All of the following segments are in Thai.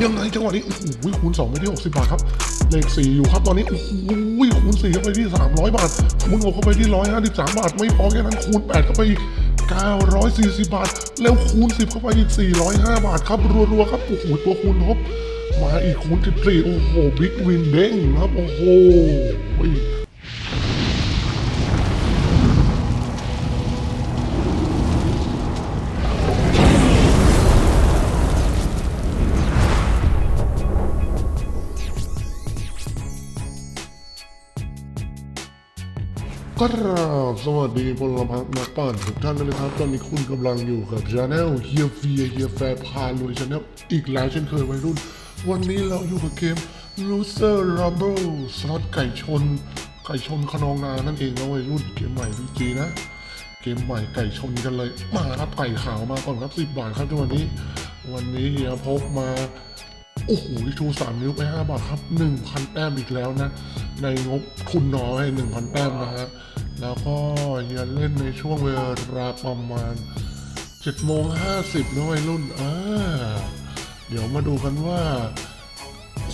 ยังไงจังหวะนี้โอ้โหคูณ2ไปที่60บาทครับ เลข 4 อยู่ครับตอนนี้โอ้โหคูณ4เข้าไปที่ 300 บาทคูณ6เข้าไปที่ 153 บาท ไม่พอแค่นั้นคูณ8เข้าไปอีก940 บาท แล้วคูณ 10 เข้าไปอีก 405 บาทครับรัวๆครับโอ้โหตัวคูณทบมาอีกคูณ14โอ้โหบิ๊กวินเด้งครับโอ้โห กราบสวัสดีพลพักนักปั่นทุกท่านด้วยนะครับ ตอนนี้คุณกำลังอยู่กับชาแนลเฮียเฟียเฮียแฟร์พาลุยชาแนลอีกแล้วเช่นเคยวัยรุ่น วันนี้เราอยู่กับเกม Loser Rumble สล็อตไก่ชน ไก่ชนขนองนานั่นเองนะวัยรุ่นเกมใหม่พีจีนะ เกมใหม่ไก่ชนกันเลย มาครับไก่ขาวมาก่อนครับสิบบาทครับจังหวะนี้ วันนี้เฮียพกมา โอ้โหชูสามนิ้วไปห้าบาทครับหนึ่งพันแต้มอีกแล้วนะ ในงบทุนน้อยหนึ่งพันแต้มนะฮะ แล้วก็ย่าเล่นในช่วงเวลาประมาณเจ็ดโมงห้าสิบนะวัยรุ่น อ่า เดี๋ยวมาดูกันว่า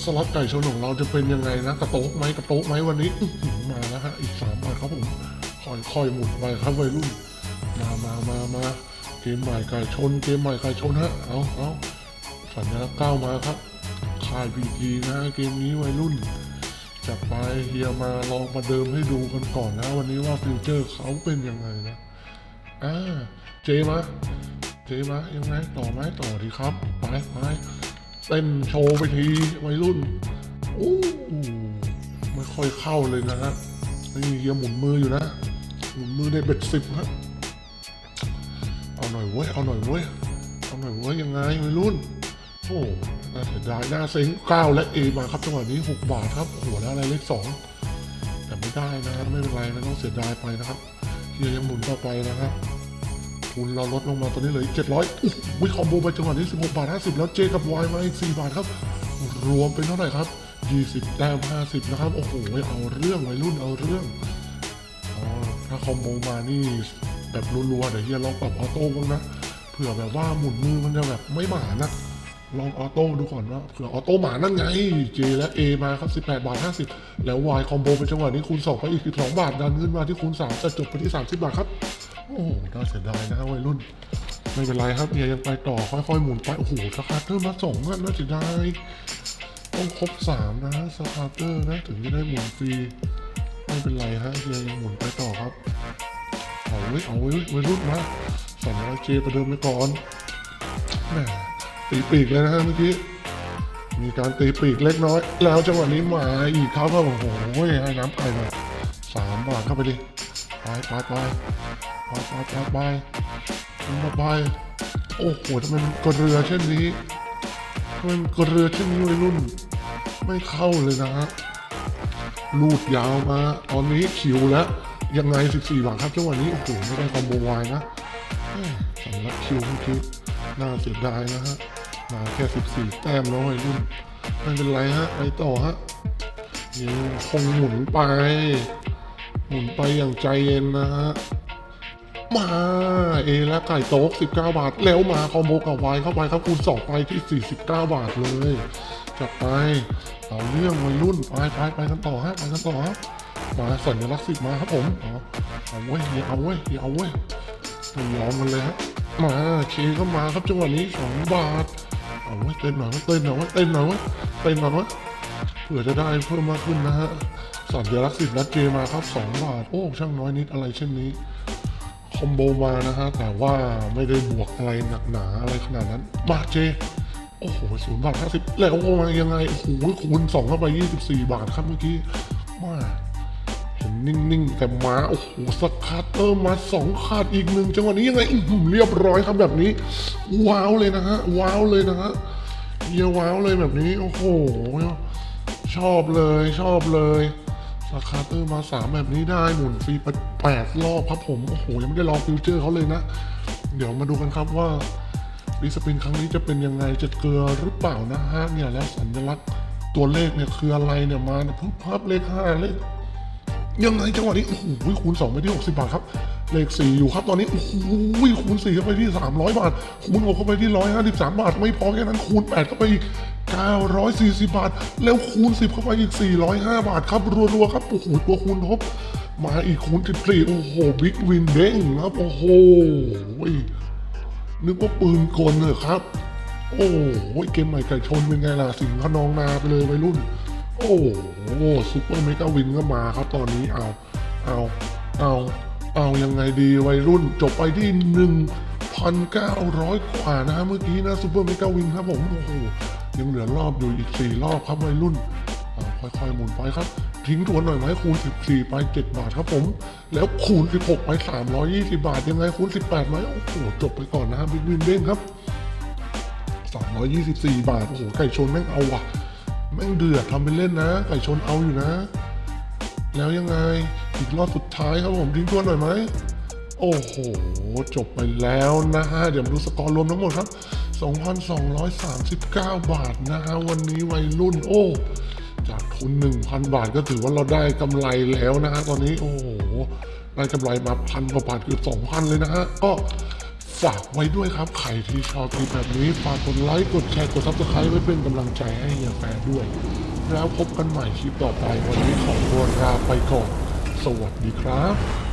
สล็อตไก่ชนของเราจะเป็นยังไงนะ กระโต๊กไหมกระโต๊กไหมวันนี้มาแล้วฮะ อีกสามบครับผมค่อยๆหมุนไปครับวัยรุ่น มามามามาเกมใหม่ไก่ชน เกมใหม่ไก่ชนฮะ เอาเอาสัญลักษณ์ก้าวมาครับ คายพีจีนะเกมนี้วัยรุ่น จับไปเฮียมาลองประเดิมให้ดูกันก่อนนะ วันนี้ว่าฟิวเจอร์เขาเป็นยังไงนะอ่าเจมาเจมายังไงต่อไหมต่อดีครับไปไปเต้นโชว์ไปทีวัยรุ่นโอ้ไม่ค่อยเข้าเลยนะฮะนี่เฮียหมุนมืออยู่นะ หมุนมือได้เบ็ดสิบฮะเอาหน่อยเว้ยเอาหน่อยเว้ยเอาหน่อยเว้ยยังไงวัยรุ่นโอ้ น่าเสียดายหน้าเซ็งเก้าและเอมาครับจังหวะนี้หกบาทครับโอ้โหแล้วอะไรเลขสองแต่ไม่ได้นะไม่เป็นไรนะต้องเสียดายไปนะครับเฮียยังหมุนต่อไปนะครับทุนเราลดลงมาตอนนี้เหลืออีกเจ็ดร้อยวิคอมโบไปจังหวะนี้สิบหกบาทห้าสิบแล้วเจกับวายมาอีกสี่บาทครับ รวมเป็นเท่าไหร่ครับยี่สิบแต้มห้าสิบนะครับโอ้โหเอาเรื่องวัยรุ่นเอาเรื่องอ๋อถ้าคอมโบมานี่แบบรัวๆเดี๋ยวเฮียลองปรับออโต้บ้างนะเผื่อแบบว่าหมุนมือมันจะแบบไม่หมานะ ลองออโต้ดูก่อนว่าเผื่อออโต้หมานั่นไง J และ A มาครับ 18 บาท 50 แล้ว Y คอมโบเป็นจังหวะนี้คูณ2ไปอีก 12 บาท ดันขึ้นมาที่คูณ3จะจบไปที่ 30 บาทครับ โอ้น่าเสียดายนะวัยรุ่น ไม่เป็นไรครับเฮียยังไปต่อค่อยๆ หมุนไป โอ้โหสคาร์เตอร์มาสองอะน่าเสียดายต้องครบ 3 นะสคาร์เตอร์นะถึงจะได้หมุนฟรีไม่เป็นไรฮะเฮียยังหมุนไปต่อครับเอาไว้เอาไว้วัยรุ่นมาสั่นไว้เจประเดิมไปก่อนแหม่ ตีปีกเลยนะฮะเมื่อกี้ มีการตีปีกเล็กน้อย แล้วจังหวะนี้มาอีกครับว่าโอ้โหให้น้ำไก่มาสามบาทเข้าไปดิไปไปไปไปไปไปไปไปไปโอ้โหทำไมมันกระเรือเช่นนี้ทำไมมันกระเรือเช่นนี้วัยรุ่น ไม่เข้าเลยนะฮะลูดยาวมาตอนนี้คิวแล้วยังไง 14 บาทครับจังหวะนี้ โอ้โห ไม่ได้คอมโบวายนะสำหรับคิวเมื่อกี้ น่าเสียดายนะฮะ มาแค่ 14 แต้มแล้ววัยรุ่นไม่เป็นไรฮะไปต่อฮะยังคงหมุนไป หมุนไปอย่างใจเย็นนะฮะ มา เอและไก่โต๊ะ19 บาท แล้วมาคอมโบกับไวเข้าไปครับคูณ2ไปที่ 49 บาทเลยจัดไปเอาเรื่องวัยรุ่นไปไปไปกันต่อฮะไปกันต่อฮะมาสัญลักษณ์สิบมาครับผมเอาเอาเว้ยอย่าเอาเว้ยอย่าเอาเว้ยไม่ยอมกันเลยฮะ มาเคก็มาครับจังหวะนี้2บาทเอาเว้เต้นหน่อยเว้ยเต้นหน่อยเว้ยเต้นหน่อยเว้ยเต้นหน่อยเว้ยเผื่อจะได้เพิ่มมากขึ้นนะฮะสัญลักษณ์สิบนัดเจมาครับ2บาท โอ้ช่างน้อยนิดอะไรเช่นนี้คอมโบมานะฮะแต่ว่าไม่ได้บวกอะไรหนักหนาอะไรขนาดนั้น มาเจ โอ้โหศูนย์บาทห้าสิบแล้วมายังไงโอ้โหคูณสองเข้าไปยี่สิบสี่บาทครับเมื่อกี้มา นิ่งๆ แต่มาโอ้โหสคัตเตอร์มาสองขาดอีกหนึ่งจังหวะนี้ยังไงอื้อหือเรียบร้อยครับแบบนี้ ว้าวเลยนะฮะ ว้าวเลยนะฮะเยียว้าวเลยแบบนี้ โอ้โห ชอบเลยชอบเลยสคาเตอร์มาสามแบบนี้ได้หมุนฟรีไปแปดรอบครับผม โอ้โห ยังไม่ได้ลองฟิวเจอร์เขาเลยนะ เดี๋ยวมาดูกันครับว่ารีสปินครั้งนี้จะเป็นยังไงจะเกลือหรือเปล่านะฮะเนี่ยแล้วสัญลักษณ์ตัวเลขเนี่ยคืออะไรเนี่ยมาเนี่ยพึบพับเลขห้าเลข ยังไงจังหวะนี้โอ้โหคูณ2ไปที่ 60 บาทครับ เลข 4 อยู่ครับตอนนี้โอ้โหคูณ4เข้าไปที่ 300 บาท คูณ6เข้าไปที่ 153 บาท ไม่พอแค่นั้นคูณ 8 เข้าไปอีก 940 บาท แล้วคูณ 10 เข้าไปอีก 405 บาทครับรัวๆครับโอ้โหตัวคูณทบมาอีกคูณ14โอ้โหบิ๊กวินเด้งครับโอ้โหนึกว่าปืนกลเหรอครับ โอ้โหเกมใหม่ไก่ชนเป็นไงล่ะสิงห์ขนองนาไปเลยวัยรุ่น โอ้โหซุปเปอร์เมกาวินก็มาครับตอนนี้เอาเอาเอาเอายังไงดีวัยรุ่นจบไปที่1,900กว่านะฮะเมื่อกี้นะซุปเปอร์เมกาวินครับผมโอ้โหยังเหลือรอบอยู่อีก4รอบครับวัยรุ่นค่อยๆหมุนไปครับ ทิ้งทวนหน่อยไหมคูณ 14 ไป 7 บาทครับผม แล้วคูณ 16 ไป 320 บาท ยังไงคูณ 18ไหมโอ้โหจบไปก่อนนะฮะบิ๊กวินเด้งครับ 324 บาท โอ้โหไก่ชนแม่งเอาว่ะ แม่งเดือดทำเป็นเล่นนะ ไก่ชนเอาอยู่นะ แล้วยังไงอีกรอบสุดท้ายครับผมทิ้งทวนหน่อยไหม โอ้โห จบไปแล้วนะฮะ เดี๋ยวมาดูสกอร์รวมทั้งหมดครับ 2,239 บาทนะฮะ วันนี้วัยรุ่น โอ้ จากทุน 1,000 บาทก็ถือว่าเราได้กำไรแล้วนะฮะ ตอนนี้ โอ้โห ได้กำไรมาพันกว่าบาทเกือบ2,000 เลยนะฮะ ก็ ฝากไว้ด้วยครับ ใครที่ชอบคลิปแบบนี้ ฝากกดไลค์ กดแชร์ กดซับสไครต์ไว้เป็นกำลังใจให้เฮียแฟร์ด้วย แล้วพบกันใหม่คลิปต่อไป วันนี้ขอตัวลาไปก่อน สวัสดีครับ